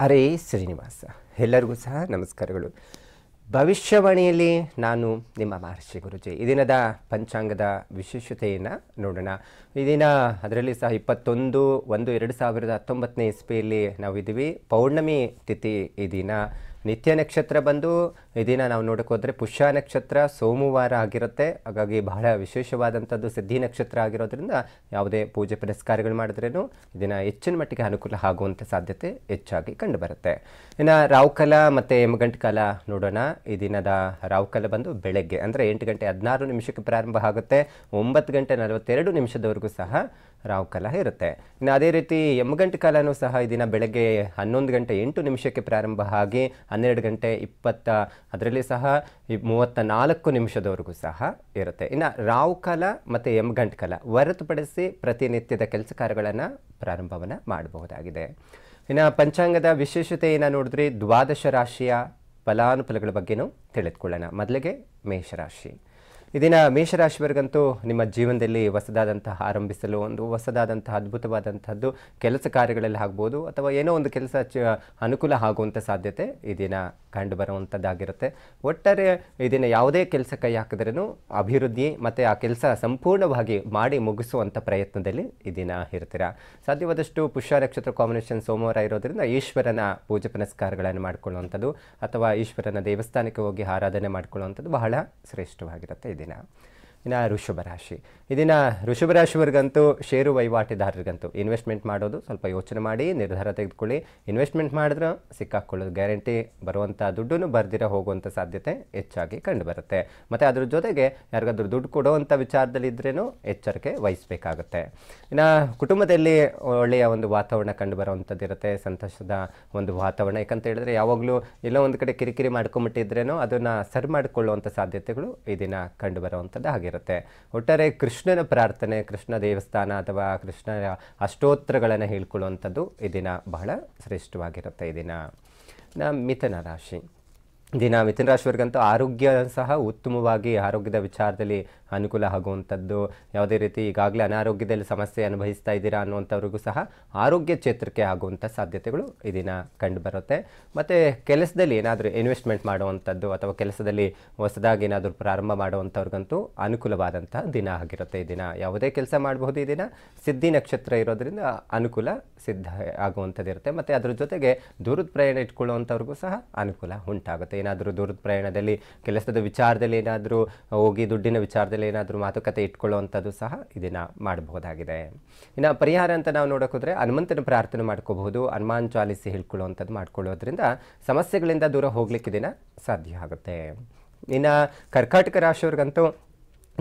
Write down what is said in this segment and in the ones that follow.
ಅರೇ ಶ್ರೀನಿವಾಸ, ಎಲ್ಲರಿಗೂ ಸಹ ನಮಸ್ಕಾರಗಳು. ಭವಿಷ್ಯವಾಣಿಯಲ್ಲಿ ನಾನು ನಿಮ್ಮ ಮಹರ್ಷಿ ಗುರುಜಿ. ಈ ದಿನದ ಪಂಚಾಂಗದ ವಿಶೇಷತೆಯನ್ನು ನೋಡೋಣ. ಈ ದಿನ ಅದರಲ್ಲಿ ಸಹ ಇಪ್ಪತ್ತೊಂದು, ಒಂದು, ಎರಡು ಸಾವಿರದ ಹತ್ತೊಂಬತ್ತನೇ ನಾವು ಇದ್ದೀವಿ ಪೌರ್ಣಮಿ ತಿಥಿ ಈ ದಿನ. ನಿತ್ಯ ನಕ್ಷತ್ರ ಬಂದು ಈ ನಾವು ನೋಡಕ್ಕೆ ಹೋದರೆ ಪುಷ್ಯ ನಕ್ಷತ್ರ ಸೋಮವಾರ ಆಗಿರುತ್ತೆ. ಹಾಗಾಗಿ ಬಹಳ ವಿಶೇಷವಾದಂಥದ್ದು ಸಿದ್ಧಿ ನಕ್ಷತ್ರ ಆಗಿರೋದ್ರಿಂದ ಯಾವುದೇ ಪೂಜೆ ಪುರಸ್ಕಾರಗಳು ಮಾಡಿದ್ರೇನು ಇದನ್ನು ಹೆಚ್ಚಿನ ಮಟ್ಟಿಗೆ ಅನುಕೂಲ ಆಗುವಂಥ ಸಾಧ್ಯತೆ ಹೆಚ್ಚಾಗಿ ಕಂಡುಬರುತ್ತೆ. ಇನ್ನು ರಾಹುಕಾಲ ಮತ್ತು ಎಮಗಂಟು ಕಾಲ ನೋಡೋಣ. ಈ ದಿನದ ರಾಹುಕಾಲ ಬಂದು ಬೆಳಗ್ಗೆ, ಅಂದರೆ ಎಂಟು ಗಂಟೆ ಹದಿನಾರು ನಿಮಿಷಕ್ಕೆ ಪ್ರಾರಂಭ ಆಗುತ್ತೆ. ಒಂಬತ್ತು ಗಂಟೆ ನಲವತ್ತೆರಡು ನಿಮಿಷದವರೆಗೂ ಸಹ ರಾವ್ಕಾಲ ಇರುತ್ತೆ ಇನ್ನು ಅದೇ ರೀತಿ ಗಂಟೆ ಕಾಲನೂ ಸಹ ಈ ಬೆಳಗ್ಗೆ ಹನ್ನೊಂದು ಗಂಟೆ ಎಂಟು ನಿಮಿಷಕ್ಕೆ ಪ್ರಾರಂಭ ಆಗಿ ಹನ್ನೆರಡು ಗಂಟೆ ಇಪ್ಪತ್ತ ಅದರಲ್ಲಿ ಸಹ ಮೂವತ್ತ ನಾಲ್ಕು ನಿಮಿಷದವರೆಗೂ ಸಹ ಇರುತ್ತೆ. ಇನ್ನು ರಾವ್ ಕಾಲ ಮತ್ತು ಯಮಗಂಟು ಕಾಲ ಹೊರತುಪಡಿಸಿ ಪ್ರತಿನಿತ್ಯದ ಕೆಲಸ ಕಾರ್ಯಗಳನ್ನು ಪ್ರಾರಂಭವನ್ನು ಮಾಡಬಹುದಾಗಿದೆ. ಇನ್ನು ಪಂಚಾಂಗದ ವಿಶೇಷತೆ ಏನ ನೋಡಿದ್ರೆ? ದ್ವಾದಶ ರಾಶಿಯ ಫಲಾನುಫಲಗಳ ಬಗ್ಗೆನೂ ತಿಳಿದುಕೊಳ್ಳೋಣ. ಮೊದಲಿಗೆ ಮೇಷರಾಶಿ ಇದನ್ನ ಮೇಷರಾಶಿಯವರಿಗಂತೂ ನಿಮ್ಮ ಜೀವನದಲ್ಲಿ ಹೊಸದಾದಂತಹ, ಆರಂಭಿಸಲು ಒಂದು ಹೊಸದಾದಂತಹ, ಅದ್ಭುತವಾದಂತಹದ್ದು ಕೆಲಸ ಕಾರ್ಯಗಳಲ್ಲಿ ಆಗ್ಬೋದು ಅಥವಾ ಏನೋ ಒಂದು ಕೆಲಸ ಅನುಕೂಲ ಆಗುವಂಥ ಸಾಧ್ಯತೆ ಈ ದಿನ ಕಂಡು ಬರುವಂಥದ್ದಾಗಿರುತ್ತೆ ಒಟ್ಟಾರೆ ಇದನ್ನು ಯಾವುದೇ ಕೆಲಸ ಕೈ ಹಾಕಿದ್ರೂ ಅಭಿವೃದ್ಧಿ ಮತ್ತು ಆ ಕೆಲಸ ಸಂಪೂರ್ಣವಾಗಿ ಮಾಡಿ ಮುಗಿಸುವಂಥ ಪ್ರಯತ್ನದಲ್ಲಿ ಈ ದಿನ ಇರ್ತೀರ. ಸಾಧ್ಯವಾದಷ್ಟು ಪುಷ್ಯ ನಕ್ಷತ್ರ ಕಾಂಬಿನೇಷನ್ ಸೋಮವಾರ ಇರೋದ್ರಿಂದ ಈಶ್ವರನ ಪೂಜೆ ಪುನಸ್ಕಾರಗಳನ್ನು ಮಾಡಿಕೊಳ್ಳುವಂಥದ್ದು ಅಥವಾ ಈಶ್ವರನ ದೇವಸ್ಥಾನಕ್ಕೆ ಹೋಗಿ ಆರಾಧನೆ ಮಾಡಿಕೊಳ್ಳುವಂಥದ್ದು ಬಹಳ ಶ್ರೇಷ್ಠವಾಗಿರುತ್ತೆ දෙනා. ಇನ್ನು ಋಷಭ ರಾಶಿ. ಇದನ್ನು ಋಷಭ ರಾಶಿವರಿಗಂತೂ ಷೇರು ವಹಿವಾಟಿದಾರರಿಗಂತೂ ಇನ್ವೆಸ್ಟ್ಮೆಂಟ್ ಮಾಡೋದು ಸ್ವಲ್ಪ ಯೋಚನೆ ಮಾಡಿ, ನಿರ್ಧಾರ ತೆಗೆದುಕೊಳ್ಳಿ. ಇನ್ವೆಸ್ಟ್ಮೆಂಟ್ ಮಾಡಿದ್ರೆ ಸಿಕ್ಕಾಕೊಳ್ಳೋದು ಗ್ಯಾರಂಟಿ ಬರುವಂಥ ದುಡ್ಡನ್ನು ಬರ್ದಿರೋ ಹೋಗುವಂಥ ಸಾಧ್ಯತೆ ಹೆಚ್ಚಾಗಿ ಕಂಡುಬರುತ್ತೆ. ಮತ್ತು ಅದ್ರ ಜೊತೆಗೆ ಯಾರಿಗಾದ್ರೂ ದುಡ್ಡು ಕೊಡುವಂಥ ವಿಚಾರದಲ್ಲಿ ಇದ್ರೇನು ಎಚ್ಚರಿಕೆ ವಹಿಸಬೇಕಾಗುತ್ತೆ. ಇನ್ನು ಕುಟುಂಬದಲ್ಲಿ ಒಳ್ಳೆಯ ಒಂದು ವಾತಾವರಣ ಕಂಡು ಬರುವಂಥದ್ದಿರುತ್ತೆ ಸಂತೋಷದ ಒಂದು ವಾತಾವರಣ. ಯಾಕಂತ ಹೇಳಿದ್ರೆ ಯಾವಾಗಲೂ ಎಲ್ಲೋ ಒಂದು ಕಡೆ ಕಿರಿಕಿರಿ ಮಾಡ್ಕೊಂಬಿಟ್ಟಿದ್ರೇನೋ ಅದನ್ನು ಸರಿ ಮಾಡಿಕೊಳ್ಳುವಂಥ ಸಾಧ್ಯತೆಗಳು ಈ ದಿನ ಕಂಡು ಬರುವಂಥದ್ದು ಆಗಿರುತ್ತೆ. ಒಟ್ಟಾರೆ ಕೃಷ್ಣನ ಪ್ರಾರ್ಥನೆ, ಕೃಷ್ಣ ದೇವಸ್ಥಾನ ಅಥವಾ ಕೃಷ್ಣನ ಅಷ್ಟೋತ್ತರಗಳನ್ನು ಹೇಳ್ಕೊಳ್ಳುವಂಥದ್ದು ಈ ದಿನ ಬಹಳ ಶ್ರೇಷ್ಠವಾಗಿರುತ್ತೆ ಈ ದಿನ. ಮಿಥುನ ರಾಶಿ. ದಿನ ಮಿಥುನ ರಾಶಿಯವರಿಗಂತೂ ಆರೋಗ್ಯ ಸಹ ಉತ್ತಮವಾಗಿ ಆರೋಗ್ಯದ ವಿಚಾರದಲ್ಲಿ ಅನುಕೂಲ ಆಗುವಂಥದ್ದು. ಯಾವುದೇ ರೀತಿ ಈಗಾಗಲೇ ಅನಾರೋಗ್ಯದಲ್ಲಿ ಸಮಸ್ಯೆ ಅನುಭವಿಸ್ತಾ ಇದ್ದೀರಾ ಅನ್ನುವಂಥವ್ರಿಗೂ ಸಹ ಆರೋಗ್ಯ ಕ್ಷೇತ್ರಕ್ಕೆ ಆಗುವಂಥ ಸಾಧ್ಯತೆಗಳು ಈ ದಿನ ಕಂಡುಬರುತ್ತೆ ಮತ್ತು ಕೆಲಸದಲ್ಲಿ ಏನಾದರೂ ಇನ್ವೆಸ್ಟ್ಮೆಂಟ್ ಮಾಡುವಂಥದ್ದು ಅಥವಾ ಕೆಲಸದಲ್ಲಿ ಹೊಸದಾಗಿ ಏನಾದರೂ ಪ್ರಾರಂಭ ಮಾಡುವಂಥವ್ರಿಗಂತೂ ಅನುಕೂಲವಾದಂಥ ದಿನ ಆಗಿರುತ್ತೆ ಈ ದಿನ. ಯಾವುದೇ ಕೆಲಸ ಮಾಡಬಹುದು ಈ ದಿನ. ಸಿದ್ಧಿ ನಕ್ಷತ್ರ ಇರೋದರಿಂದ ಅನುಕೂಲ ಸಿದ್ಧ ಆಗುವಂಥದ್ದಿರುತ್ತೆ. ಮತ್ತು ಅದರ ಜೊತೆಗೆ ದೂರದ ಪ್ರಯಾಣ ಇಟ್ಕೊಳ್ಳುವಂಥವ್ರಿಗೂ ಸಹ ಅನುಕೂಲ ಉಂಟಾಗುತ್ತೆ. ಏನಾದರೂ ದೂರದ ಪ್ರಯಾಣದಲ್ಲಿ, ಕೆಲಸದ ವಿಚಾರದಲ್ಲಿ ಏನಾದರೂ, ಹೋಗಿ ದುಡ್ಡಿನ ವಿಚಾರದಲ್ಲಿ ಏನಾದರೂ ಮಾತುಕತೆ ಇಟ್ಕೊಳ್ಳುವಂಥದ್ದು ಸಹ ಇದನ್ನು ಮಾಡಬಹುದಾಗಿದೆ. ಇನ್ನು ಪರಿಹಾರ ಅಂತ ನಾವು ನೋಡೋಕೆ ಹೋದರೆ ಹನುಮಂತನ ಪ್ರಾರ್ಥನೆ ಮಾಡ್ಕೋಬಹುದು, ಹನುಮಾನ್ ಚಾಲಿಸಿ ಹೇಳ್ಕೊಳ್ಳುವಂಥದ್ದು ಮಾಡ್ಕೊಳ್ಳೋದ್ರಿಂದ ಸಮಸ್ಯೆಗಳಿಂದ ದೂರ ಹೋಗ್ಲಿಕ್ಕೆ ದಿನ ಸಾಧ್ಯ ಆಗುತ್ತೆ. ಇನ್ನು ಕರ್ಕಾಟಕ ರಾಶಿಯವ್ರಿಗಂತೂ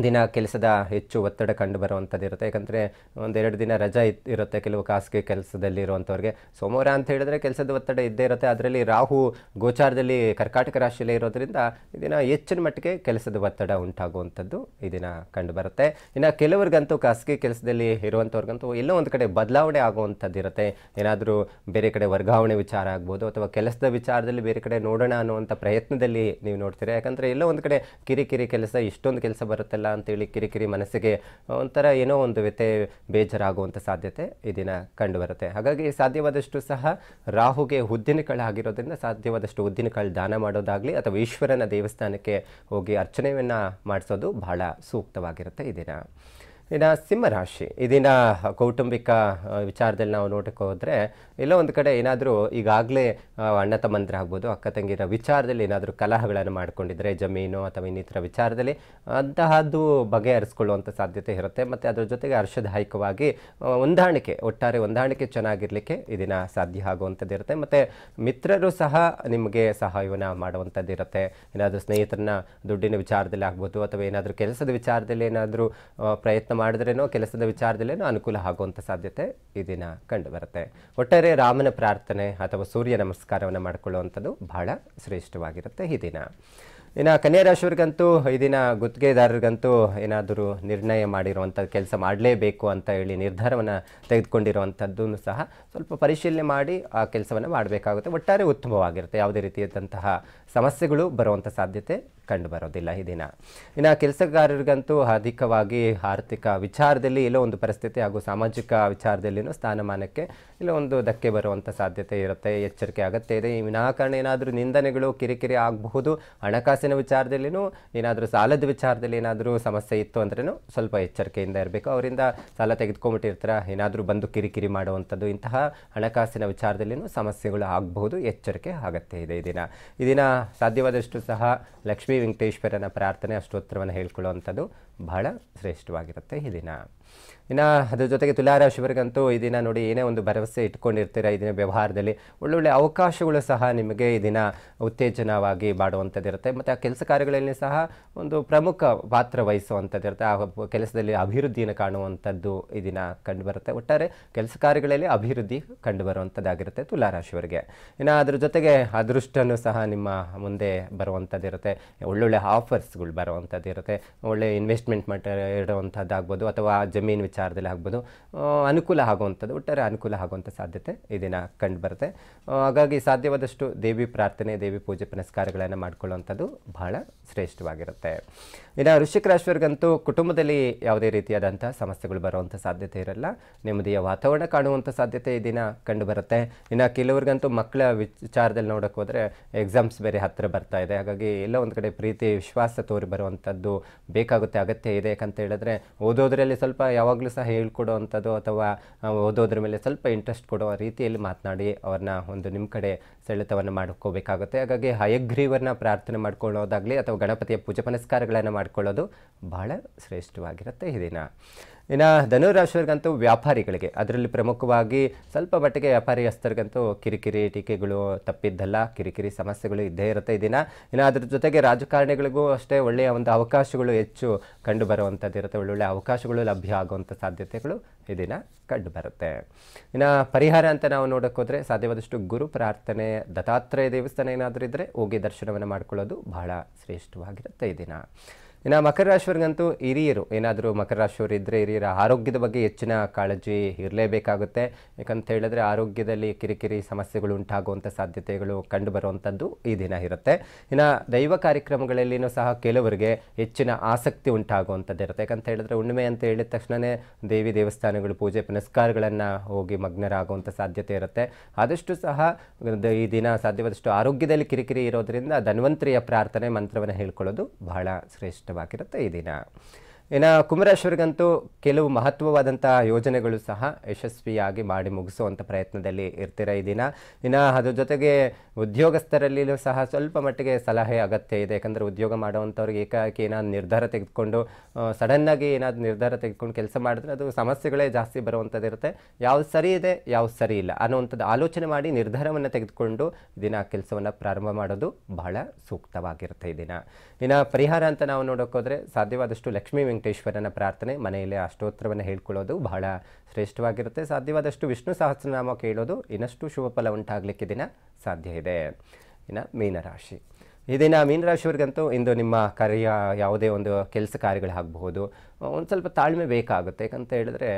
ದಿನ ಕೆಲಸದ ಹೆಚ್ಚು ಒತ್ತಡ ಕಂಡು ಬರುವಂಥದ್ದು ಇರುತ್ತೆ. ಯಾಕಂದರೆ ಒಂದೆರಡು ದಿನ ರಜಾ ಇರುತ್ತೆ ಕೆಲವು ಖಾಸಗಿ ಕೆಲಸದಲ್ಲಿ ಇರುವಂಥವ್ರಿಗೆ ಸೋಮವಾರ ಅಂತ ಹೇಳಿದ್ರೆ ಕೆಲಸದ ಒತ್ತಡ ಇದ್ದೇ ಇರುತ್ತೆ. ಅದರಲ್ಲಿ ರಾಹು ಗೋಚಾರದಲ್ಲಿ ಕರ್ಕಾಟಕ ರಾಶಿಯಲ್ಲೇ ಇರೋದ್ರಿಂದ ದಿನ ಹೆಚ್ಚಿನ ಮಟ್ಟಿಗೆ ಕೆಲಸದ ಒತ್ತಡ ಉಂಟಾಗುವಂಥದ್ದು ಈ ದಿನ ಕಂಡು ಬರುತ್ತೆ ಇನ್ನು ಕೆಲವರಿಗಂತೂ ಖಾಸಗಿ ಕೆಲಸದಲ್ಲಿ ಇರುವಂಥವ್ರಿಗಂತೂ ಎಲ್ಲೋ ಒಂದು ಕಡೆ ಬದಲಾವಣೆ ಆಗುವಂಥದ್ದು ಇರುತ್ತೆ. ಏನಾದರೂ ಬೇರೆ ಕಡೆ ವರ್ಗಾವಣೆ ವಿಚಾರ ಆಗ್ಬೋದು, ಅಥವಾ ಕೆಲಸದ ವಿಚಾರದಲ್ಲಿ ಬೇರೆ ಕಡೆ ನೋಡೋಣ ಅನ್ನುವಂಥ ಪ್ರಯತ್ನದಲ್ಲಿ ನೀವು ನೋಡ್ತೀರಾ? ಯಾಕಂದರೆ ಎಲ್ಲೋ ಒಂದು ಕಡೆ ಕಿರಿಕಿರಿ ಕೆಲಸ, ಇಷ್ಟೊಂದು ಕೆಲಸ ಬರುತ್ತಲ್ಲ ಅಂತೇಳಿ ಕಿರಿಕಿರಿ ಮನಸ್ಸಿಗೆ ಒಂಥರ ಏನೋ ಒಂದು ವ್ಯತೆ ಬೇಜಾರಾಗುವಂಥ ಸಾಧ್ಯತೆ ಈ ದಿನ ಕಂಡುಬರುತ್ತೆ. ಹಾಗಾಗಿ ಸಾಧ್ಯವಾದಷ್ಟು ಸಹ ರಾಹುಗೆ ಉದ್ದಿನಕಾಳು ಆಗಿರೋದ್ರಿಂದ ಸಾಧ್ಯವಾದಷ್ಟು ಉದ್ದಿನಕಾಳು ದಾನ ಮಾಡೋದಾಗಲಿ ಅಥವಾ ಈಶ್ವರನ ದೇವಸ್ಥಾನಕ್ಕೆ ಹೋಗಿ ಅರ್ಚನೆಯನ್ನು ಮಾಡಿಸೋದು ಬಹಳ ಸೂಕ್ತವಾಗಿರುತ್ತೆ ಈ ದಿನ. ಇನ್ನು ಸಿಂಹರಾಶಿ ಇದನ್ನ ಕೌಟುಂಬಿಕ ವಿಚಾರದಲ್ಲಿ ನಾವು ನೋಡಕ್ಕೆ ಹೋದರೆ ಎಲ್ಲೋ ಒಂದು ಕಡೆ ಏನಾದರೂ ಈಗಾಗಲೇ ಅಣ್ಣ ತಮ್ಮಂದ್ರಾಗ್ಬೋದು ಅಕ್ಕ ತಂಗಿರ ವಿಚಾರದಲ್ಲಿ ಏನಾದರೂ ಕಲಹಗಳನ್ನು ಮಾಡಿಕೊಂಡಿದ್ರೆ, ಜಮೀನು ಅಥವಾ ಇನ್ನಿತರ ವಿಚಾರದಲ್ಲಿ ಅಂತಹದ್ದು ಬಗೆಹರಿಸ್ಕೊಳ್ಳುವಂಥ ಸಾಧ್ಯತೆ ಇರುತ್ತೆ. ಮತ್ತು ಅದರ ಜೊತೆಗೆ ಹರ್ಷದಾಯಕವಾಗಿ ಹೊಂದಾಣಿಕೆ, ಒಟ್ಟಾರೆ ಹೊಂದಾಣಿಕೆ ಚೆನ್ನಾಗಿರಲಿಕ್ಕೆ ಇದನ್ನು ಸಾಧ್ಯ ಆಗುವಂಥದ್ದು ಇರುತ್ತೆ ಮತ್ತು ಮಿತ್ರರು ಸಹ ನಿಮಗೆ ಸಹಾಯವನ್ನು ಮಾಡುವಂಥದ್ದು ಇರುತ್ತೆ ಏನಾದರೂ ಸ್ನೇಹಿತರನ್ನ ದುಡ್ಡಿನ ವಿಚಾರದಲ್ಲಿ ಆಗ್ಬೋದು ಅಥವಾ ಏನಾದರೂ ಕೆಲಸದ ವಿಚಾರದಲ್ಲಿ ಏನಾದರೂ ಪ್ರಯತ್ನ ಮಾಡಿದ್ರೇನೋ ಕೆಲಸದ ವಿಚಾರದಲ್ಲೇನೋ ಅನುಕೂಲ ಆಗುವಂಥ ಸಾಧ್ಯತೆ ಈ ದಿನ ಕಂಡು ಬರುತ್ತೆ ಒಟ್ಟಾರೆ ರಾಮನ ಪ್ರಾರ್ಥನೆ ಅಥವಾ ಸೂರ್ಯ ನಮಸ್ಕಾರವನ್ನು ಮಾಡಿಕೊಳ್ಳುವಂಥದ್ದು ಬಹಳ ಶ್ರೇಷ್ಠವಾಗಿರುತ್ತೆ ಈ ದಿನ. ಇನ್ನು ಕನ್ಯಾ ರಾಶಿಯವರಿಗಂತೂ, ಈ ದಿನ ಗುತ್ತಿಗೆದಾರರಿಗಂತೂ ಏನಾದರೂ ನಿರ್ಣಯ ಮಾಡಿರುವಂಥ ಕೆಲಸ ಮಾಡಲೇಬೇಕು ಅಂತ ಹೇಳಿ ನಿರ್ಧಾರವನ್ನು ತೆಗೆದುಕೊಂಡಿರುವಂಥದ್ದು ಸಹ ಸ್ವಲ್ಪ ಪರಿಶೀಲನೆ ಮಾಡಿ ಆ ಕೆಲಸವನ್ನು ಮಾಡಬೇಕಾಗುತ್ತೆ. ಒಟ್ಟಾರೆ ಉತ್ತಮವಾಗಿರುತ್ತೆ. ಯಾವುದೇ ರೀತಿಯಾದಂತಹ ಸಮಸ್ಯೆಗಳು ಬರುವಂಥ ಸಾಧ್ಯತೆ ಕಂಡು ಬರೋದಿಲ್ಲ ಈ ದಿನ. ಇನ್ನು ಕೆಲಸಗಾರರಿಗಂತೂ ಅಧಿಕವಾಗಿ ಆರ್ಥಿಕ ವಿಚಾರದಲ್ಲಿ ಎಲ್ಲೋ ಒಂದು ಪರಿಸ್ಥಿತಿ ಹಾಗೂ ಸಾಮಾಜಿಕ ವಿಚಾರದಲ್ಲಿನೂ ಸ್ಥಾನಮಾನಕ್ಕೆ ಇಲ್ಲ ಒಂದು ಧಕ್ಕೆ ಬರುವಂಥ ಸಾಧ್ಯತೆ ಇರುತ್ತೆ, ಎಚ್ಚರಿಕೆ ಆಗುತ್ತೆ ಇದೆ. ಈ ವಿನಾಕಾರಣ ಏನಾದರೂ ನಿಂದನೆಗಳು, ಕಿರಿಕಿರಿ ಆಗಬಹುದು, ಹಣಕಾಸಿನ ವಿಚಾರದಲ್ಲಿನೂ ಏನಾದರೂ ಸಾಲದ ವಿಚಾರದಲ್ಲಿ ಏನಾದರೂ ಸಮಸ್ಯೆ ಇತ್ತು ಅಂದ್ರೂ ಸ್ವಲ್ಪ ಎಚ್ಚರಿಕೆಯಿಂದ ಇರಬೇಕು. ಅವರಿಂದ ಸಾಲ ತೆಗೆದುಕೊಂಡ್ಬಿಟ್ಟಿರ್ತಾರ, ಏನಾದರೂ ಬಂದು ಕಿರಿಕಿರಿ ಮಾಡುವಂಥದ್ದು, ಇಂತಹ ಹಣಕಾಸಿನ ವಿಚಾರದಲ್ಲಿನೂ ಸಮಸ್ಯೆಗಳು ಆಗಬಹುದು, ಎಚ್ಚರಿಕೆ ಅಗತ್ಯ ಇದೆ ಈ ದಿನ. ಈ ದಿನ ಸಾಧ್ಯವಾದಷ್ಟು ಸಹ ಲಕ್ಷ್ಮೀ ವೆಂಕಟೇಶ್ವರನ ಪ್ರಾರ್ಥನೆ ಅಷ್ಟೋತ್ತರವನ್ನು ಹೇಳ್ಕೊಳ್ಳುವಂಥದ್ದು ಬಹಳ ಶ್ರೇಷ್ಠವಾಗಿರುತ್ತೆ ಈ ದಿನ. ಇನ್ನು ಅದ್ರ ಜೊತೆಗೆ ತುಲಾರಾಶಿವರಿಗಂತೂ ಈ ದಿನ ನೋಡಿ ಏನೇ ಒಂದು ಭರವಸೆ ಇಟ್ಕೊಂಡಿರ್ತೀರ ದಿನ ವ್ಯವಹಾರದಲ್ಲಿ. ಒಳ್ಳೊಳ್ಳೆ ಅವಕಾಶಗಳು ಸಹ ನಿಮಗೆ ಈ ದಿನ ಉತ್ತೇಜನವಾಗಿ ಮಾಡುವಂಥದ್ದಿರುತ್ತೆ ಮತ್ತು ಆ ಕೆಲಸ ಕಾರ್ಯಗಳಲ್ಲಿ ಸಹ ಒಂದು ಪ್ರಮುಖ ಪಾತ್ರ ವಹಿಸುವಂಥದ್ದಿರುತ್ತೆ ಆ ಕೆಲಸದಲ್ಲಿ ಅಭಿವೃದ್ಧಿಯನ್ನು ಕಾಣುವಂಥದ್ದು ಈ ದಿನ ಕಂಡುಬರುತ್ತೆ. ಒಟ್ಟಾರೆ ಕೆಲಸ ಕಾರ್ಯಗಳಲ್ಲಿ ಅಭಿವೃದ್ಧಿ ಕಂಡುಬರುವಂಥದ್ದಾಗಿರುತ್ತೆ ತುಲಾರಾಶಿವರಿಗೆ ಇನ್ನು ಅದ್ರ ಜೊತೆಗೆ ಅದೃಷ್ಟನೂ ಸಹ ನಿಮ್ಮ ಮುಂದೆ ಬರುವಂಥದ್ದಿರುತ್ತೆ ಒಳ್ಳೊಳ್ಳೆ ಆಫರ್ಸ್ಗಳು ಬರುವಂಥದ್ದಿರುತ್ತೆ ಒಳ್ಳೆ ಇನ್ವೆಸ್ಟ್ಮೆಂಟ್ ಮಾಡಿ ಇಡುವಂಥದ್ದಾಗ್ಬೋದು ಅಥವಾ ಜಮೀನು ವಿಚಾರದಲ್ಲಿ ಆಗ್ಬೋದು. ಅನುಕೂಲ ಆಗುವಂಥದ್ದು, ಒಟ್ಟಾರೆ ಅನುಕೂಲ ಆಗುವಂಥ ಸಾಧ್ಯತೆ ಈ ಕಂಡುಬರುತ್ತೆ ಕಂಡು ಬರುತ್ತೆ. ಹಾಗಾಗಿ ಸಾಧ್ಯವಾದಷ್ಟು ದೇವಿ ಪ್ರಾರ್ಥನೆ, ದೇವಿ ಪೂಜೆ ಪುನಸ್ಕಾರಗಳನ್ನು ಮಾಡ್ಕೊಳ್ಳುವಂಥದ್ದು ಬಹಳ ಶ್ರೇಷ್ಠವಾಗಿರುತ್ತೆ. ಇನ್ನು ವೃಶ್ಚಿಕ ರಾಶಿಯವರಿಗಂತೂ ಕುಟುಂಬದಲ್ಲಿ ಯಾವುದೇ ರೀತಿಯಾದಂಥ ಸಮಸ್ಯೆಗಳು ಬರುವಂಥ ಸಾಧ್ಯತೆ ಇರಲ್ಲ. ನೆಮ್ಮದಿಯ ವಾತಾವರಣ ಕಾಣುವಂಥ ಸಾಧ್ಯತೆ ಈ ದಿನ ಕಂಡುಬರುತ್ತೆ ಇನ್ನು ಕೆಲವ್ರಿಗಂತೂ ಮಕ್ಕಳ ವಿಚಾರದಲ್ಲಿ ನೋಡೋಕೆ ಹೋದರೆ ಎಕ್ಸಾಮ್ಸ್ ಬೇರೆ ಹತ್ತಿರ ಬರ್ತಾ ಇದೆ. ಹಾಗಾಗಿ ಎಲ್ಲ ಒಂದು ಕಡೆ ಪ್ರೀತಿ, ವಿಶ್ವಾಸ ತೋರಿ ಬರುವಂಥದ್ದು ಬೇಕಾಗುತ್ತೆ, ಅಗತ್ಯ ಇದೆ ಯಾಕಂತ ಹೇಳಿದ್ರೆ ಓದೋದ್ರಲ್ಲಿ ಸ್ವಲ್ಪ ಯಾವಾಗಲೂ ಸಹ ಹೇಳ್ಕೊಡುವಂಥದ್ದು ಅಥವಾ ಓದೋದ್ರ ಮೇಲೆ ಸ್ವಲ್ಪ ಇಂಟ್ರೆಸ್ಟ್ ಕೊಡುವ ರೀತಿಯಲ್ಲಿ ಮಾತನಾಡಿ ಅವ್ರನ್ನ ಒಂದು ನಿಮ್ಮ ಕಡೆ ಸೆಳೆತವನ್ನು ಮಾಡ್ಕೋಬೇಕಾಗುತ್ತೆ. ಹಾಗಾಗಿ ಹಯಗ್ರೀವರನ್ನ ಪ್ರಾರ್ಥನೆ ಮಾಡ್ಕೊಳ್ಳೋದಾಗಲಿ ಅಥವಾ ಗಣಪತಿಯ ಪೂಜೆ ಪುನಸ್ಕಾರಗಳನ್ನು ಮಾಡ್ಕೊಳ್ಳೋದು ಬಹಳ ಶ್ರೇಷ್ಠವಾಗಿರುತ್ತೆ ಈ ದಿನ. ಇನ್ನು ಧನುರಾಶಿಯವ್ರಿಗಂತೂ ವ್ಯಾಪಾರಿಗಳಿಗೆ, ಅದರಲ್ಲಿ ಪ್ರಮುಖವಾಗಿ ಸ್ವಲ್ಪ ಮಟ್ಟಿಗೆ ವ್ಯಾಪಾರಿಯಸ್ಥರಿಗಂತೂ ಕಿರಿಕಿರಿ ಟೀಕೆಗಳು ತಪ್ಪಿದ್ದಲ್ಲ, ಕಿರಿಕಿರಿ ಸಮಸ್ಯೆಗಳು ಇದ್ದೇ ಇರುತ್ತೆ ಈ ದಿನ. ಇನ್ನು ಅದ್ರ ಜೊತೆಗೆ ರಾಜಕಾರಣಿಗಳಿಗೂ ಅಷ್ಟೇ ಒಳ್ಳೆಯ ಒಂದು ಅವಕಾಶಗಳು ಹೆಚ್ಚು ಕಂಡು ಬರುವಂಥದ್ದು ಇರುತ್ತೆ ಒಳ್ಳೊಳ್ಳೆ ಅವಕಾಶಗಳು ಲಭ್ಯ ಆಗುವಂಥ ಸಾಧ್ಯತೆಗಳು ಈ ದಿನ ಕಂಡು ಬರುತ್ತೆ ಇನ್ನು ಪರಿಹಾರ ಅಂತ ನಾವು ನೋಡೋಕೆ ಹೋದರೆ ಸಾಧ್ಯವಾದಷ್ಟು ಗುರು ಪ್ರಾರ್ಥನೆ, ದತ್ತಾತ್ರೇಯ ದೇವಸ್ಥಾನ ಏನಾದರೂ ಇದ್ದರೆ ಹೋಗಿ ದರ್ಶನವನ್ನು ಮಾಡ್ಕೊಳ್ಳೋದು ಬಹಳ ಶ್ರೇಷ್ಠವಾಗಿರುತ್ತೆ ಈ ದಿನ. ಇನ್ನು ಮಕರ ರಾಶಿಯವರಿಗಂತೂ ಹಿರಿಯರು, ಏನಾದರೂ ಮಕರ ರಾಶಿಯವರು ಇದ್ದರೆ ಹಿರಿಯರ ಆರೋಗ್ಯದ ಬಗ್ಗೆ ಹೆಚ್ಚಿನ ಕಾಳಜಿ ಇರಲೇಬೇಕಾಗುತ್ತೆ. ಯಾಕಂತ ಹೇಳಿದ್ರೆ ಆರೋಗ್ಯದಲ್ಲಿ ಕಿರಿಕಿರಿ ಸಮಸ್ಯೆಗಳು ಉಂಟಾಗುವಂಥ ಸಾಧ್ಯತೆಗಳು ಕಂಡು ಬರುವಂಥದ್ದು ಈ ದಿನ ಇರುತ್ತೆ. ಇನ್ನು ದೈವ ಕಾರ್ಯಕ್ರಮಗಳಲ್ಲಿನೂ ಸಹ ಕೆಲವರಿಗೆ ಹೆಚ್ಚಿನ ಆಸಕ್ತಿ ಉಂಟಾಗುವಂಥದ್ದು ಇರುತ್ತೆ. ಯಾಕಂತ ಹೇಳಿದ್ರೆ ಹುಣ್ಣಿಮೆ ಅಂತ ಹೇಳಿದ ತಕ್ಷಣವೇ ದೇವಿ ದೇವಸ್ಥಾನಗಳು ಪೂಜೆ ಪುನಸ್ಕಾರಗಳನ್ನು ಹೋಗಿ ಮಗ್ನರಾಗುವಂಥ ಸಾಧ್ಯತೆ ಇರುತ್ತೆ. ಆದಷ್ಟು ಸಹ ಈ ದಿನ ಸಾಧ್ಯವಾದಷ್ಟು ಆರೋಗ್ಯದಲ್ಲಿ ಕಿರಿಕಿರಿ ಇರೋದರಿಂದ ಧನ್ವಂತರಿಯ ಪ್ರಾರ್ಥನೆ ಮಂತ್ರವನ್ನು ಹೇಳ್ಕೊಳ್ಳೋದು ಬಹಳ ಶ್ರೇಷ್ಠವಾಗಿರುತ್ತೆ ಈ ದಿನ ಇನ್ನು ಕುಮಾರೇಶ್ವರಿಗಂತೂ ಕೆಲವು ಮಹತ್ವವಾದಂಥ ಯೋಜನೆಗಳು ಸಹ ಯಶಸ್ವಿಯಾಗಿ ಮಾಡಿ ಮುಗಿಸುವಂಥ ಪ್ರಯತ್ನದಲ್ಲಿ ಇರ್ತೀರ ಈ ದಿನ. ಇನ್ನು ಅದ್ರ ಜೊತೆಗೆ ಉದ್ಯೋಗಸ್ಥರಲ್ಲಿಯೂ ಸಹ ಸ್ವಲ್ಪ ಮಟ್ಟಿಗೆ ಸಲಹೆ ಅಗತ್ಯ ಇದೆ. ಯಾಕಂದರೆ ಉದ್ಯೋಗ ಮಾಡುವಂಥವ್ರಿಗೆ ಏಕಾಏಕಿ ಏನಾದ್ರು ನಿರ್ಧಾರ ತೆಗೆದುಕೊಂಡು ಸಡನ್ನಾಗಿ ಏನಾದ್ರು ನಿರ್ಧಾರ ತೆಗೆದುಕೊಂಡು ಕೆಲಸ ಮಾಡಿದ್ರೆ ಅದು ಸಮಸ್ಯೆಗಳೇ ಜಾಸ್ತಿ ಬರುವಂಥದ್ದು ಇರುತ್ತೆ. ಯಾವ್ದು ಸರಿ ಇದೆ, ಯಾವ್ದು ಸರಿ ಇಲ್ಲ ಅನ್ನುವಂಥದ್ದು ಆಲೋಚನೆ ಮಾಡಿ ನಿರ್ಧಾರವನ್ನು ತೆಗೆದುಕೊಂಡು ದಿನ ಕೆಲಸವನ್ನು ಪ್ರಾರಂಭ ಮಾಡೋದು ಬಹಳ ಸೂಕ್ತವಾಗಿರುತ್ತೆ ಈ ದಿನ. ಇನ್ನು ಪರಿಹಾರ ಅಂತ ನಾವು ನೋಡೋಕ್ಕೋದ್ರೆ ಸಾಧ್ಯವಾದಷ್ಟು ಲಕ್ಷ್ಮೀ ವೆಂಕಟೇಶ್ವರನ ಪ್ರಾರ್ಥನೆ, ಮನೆಯಲ್ಲೇ ಅಷ್ಟೋತ್ತರವನ್ನು ಹೇಳ್ಕೊಳ್ಳೋದು ಬಹಳ ಶ್ರೇಷ್ಠವಾಗಿರುತ್ತೆ. ಸಾಧ್ಯವಾದಷ್ಟು ವಿಷ್ಣು ಸಹಸ್ರನಾಮ ಕೇಳೋದು ಇನ್ನಷ್ಟು ಶುಭ ಫಲ ಉಂಟಾಗಲಿಕ್ಕೆ ದಿನ ಸಾಧ್ಯ ಇದೆ. ಇನ್ನು ಮೀನರಾಶಿ. ಈ ದಿನ ಮೀನರಾಶಿಯವ್ರಿಗಂತೂ ಇಂದು ನಿಮ್ಮ ಕಾರ್ಯ ಯಾವುದೇ ಒಂದು ಕೆಲಸ ಕಾರ್ಯಗಳಾಗಬಹುದು. ಒಂದು ಸ್ವಲ್ಪ ತಾಳ್ಮೆ ಬೇಕಾಗುತ್ತೆ. ಯಾಕಂತ ಹೇಳಿದ್ರೆ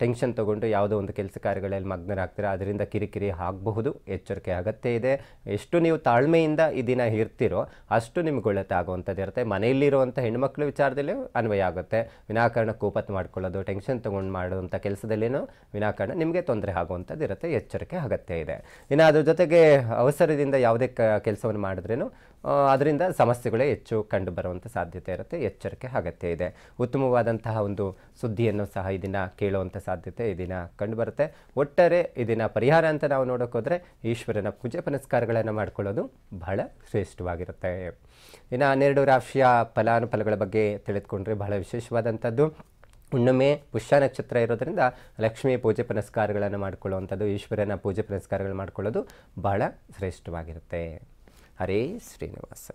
ಟೆನ್ಷನ್ ತೊಗೊಂಡು ಯಾವುದೋ ಒಂದು ಕೆಲಸ ಕಾರ್ಯಗಳಲ್ಲಿ ಮಗ್ನರಾಗ್ತೀರ, ಅದರಿಂದ ಕಿರಿಕಿರಿ ಆಗಬಹುದು, ಎಚ್ಚರಿಕೆ ಅಗತ್ಯ ಇದೆ. ಎಷ್ಟು ನೀವು ತಾಳ್ಮೆಯಿಂದ ಈ ದಿನ ಇರ್ತೀರೋ ಅಷ್ಟು ನಿಮ್ಗೆ ಒಳ್ಳೆತಾಗುವಂಥದ್ದು ಇರುತ್ತೆ. ಮನೆಯಲ್ಲಿರುವಂಥ ಹೆಣ್ಮಕ್ಳ ವಿಚಾರದಲ್ಲಿ ಅನ್ವಯ ಆಗುತ್ತೆ. ವಿನಾಕಾರಣ ಕೋಪತ್ ಮಾಡ್ಕೊಳ್ಳೋದು ಟೆನ್ಷನ್ ತೊಗೊಂಡು ಮಾಡುವಂಥ ಕೆಲಸದಲ್ಲೇನೋ ವಿನಾಕಾರಣ ನಿಮಗೆ ತೊಂದರೆ ಆಗುವಂಥದ್ದು ಇರುತ್ತೆ, ಎಚ್ಚರಿಕೆ ಅಗತ್ಯ ಇದೆ. ಇನ್ನು ಅದ್ರ ಜೊತೆಗೆ ಅವಸರದಿಂದ ಯಾವುದೇ ಕ, ಕೆಲಸವನ್ನು ಮಾಡಿದ್ರೇನು ಅದರಿಂದ ಸಮಸ್ಯೆಗಳೇ ಹೆಚ್ಚು ಕಂಡು ಬರುವಂಥ ಸಾಧ್ಯತೆ ಇರುತ್ತೆ, ಎಚ್ಚರಿಕೆ ಅಗತ್ಯ ಇದೆ. ಉತ್ತಮವಾದಂತಹ ಒಂದು ಸುದ್ದಿಯನ್ನು ಸಹ ಈ ದಿನ ಕೇಳುವಂಥ ಸಾಧ್ಯತೆ ಈ ದಿನ ಕಂಡುಬರುತ್ತೆ. ಒಟ್ಟಾರೆ ಈ ಪರಿಹಾರ ಅಂತ ನಾವು ನೋಡೋಕ್ಕೋದ್ರೆ ಈಶ್ವರನ ಪೂಜೆ ಪುನಸ್ಕಾರಗಳನ್ನು ಮಾಡಿಕೊಳ್ಳೋದು ಬಹಳ ಶ್ರೇಷ್ಠವಾಗಿರುತ್ತೆ. ಇನ್ನು ಹನ್ನೆರಡು ರಾಶಿಯ ಫಲಾನುಫಲಗಳ ಬಗ್ಗೆ ತಿಳಿದುಕೊಂಡ್ರೆ ಬಹಳ ವಿಶೇಷವಾದಂಥದ್ದು. ಹುಣ್ಣುಮೆ ಪುಷ್ಯ ನಕ್ಷತ್ರ ಇರೋದರಿಂದ ಲಕ್ಷ್ಮೀ ಪೂಜೆ ಪುನಸ್ಕಾರಗಳನ್ನು ಮಾಡಿಕೊಳ್ಳುವಂಥದ್ದು, ಈಶ್ವರನ ಪೂಜೆ ಪುನಸ್ಕಾರಗಳು ಮಾಡಿಕೊಳ್ಳೋದು ಬಹಳ ಶ್ರೇಷ್ಠವಾಗಿರುತ್ತೆ. ಹರೇ ಶ್ರೀನಿವಾಸ.